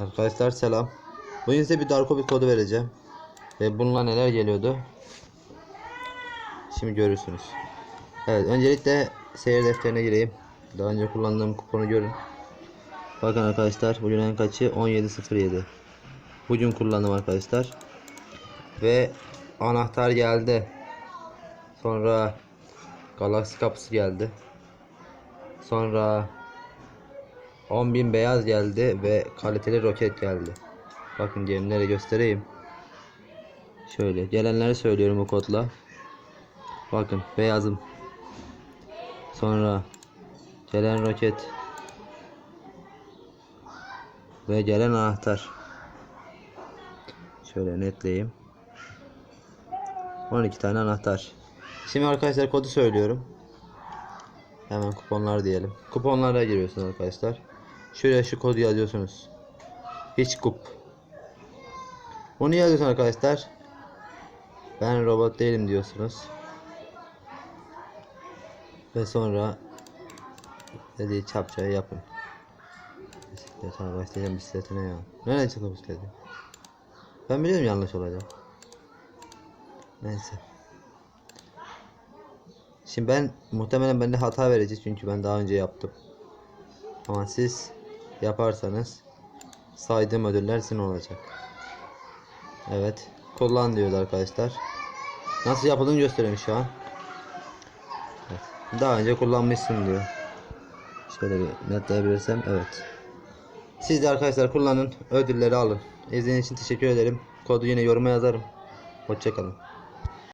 Arkadaşlar selam. Bugün size bir Darkobit kodu vereceğim. Ve bununla neler geliyordu? Şimdi görürsünüz. Evet öncelikle seyir defterine gireyim. Daha önce kullandığım kuponu görün. Bakın arkadaşlar bugün en kaçı 17.07. Bugün kullandım arkadaşlar. Ve anahtar geldi. Sonra galaksi kapısı geldi. Sonra 10.000 beyaz geldi ve kaliteli roket geldi. Bakın gemileri göstereyim. Şöyle gelenleri söylüyorum bu kodla. Bakın beyazım. Sonra gelen roket ve gelen anahtar. Şöyle netleyeyim. 12 tane anahtar. Şimdi arkadaşlar kodu söylüyorum. Hemen kuponlar diyelim. Kuponlara giriyorsunuz arkadaşlar. Şuraya şu kodu yazıyorsunuz. Hiç kup. Bunu yazıyorsunuz arkadaşlar. Ben robot değilim diyorsunuz. Ve sonra dediği çapçayı yapın. Bisiklet ha başlayacağım bisikletine ya. Nereden çıktı bisikleti? Ben biliyorum yanlış olacak. Neyse. Şimdi ben muhtemelen bende hata verecek çünkü ben daha önce yaptım. Ama siz yaparsanız saydığım ödüller sizin olacak. Evet. Kullan diyordu arkadaşlar. Nasıl yapıldığını gösteriyorum şu an. Evet. Daha önce kullanmışsın diyor. Şöyle bir netleyebilirsem evet. Siz de arkadaşlar kullanın. Ödülleri alın. İzlediğiniz için teşekkür ederim. Kodu yine yoruma yazarım. Hoşçakalın.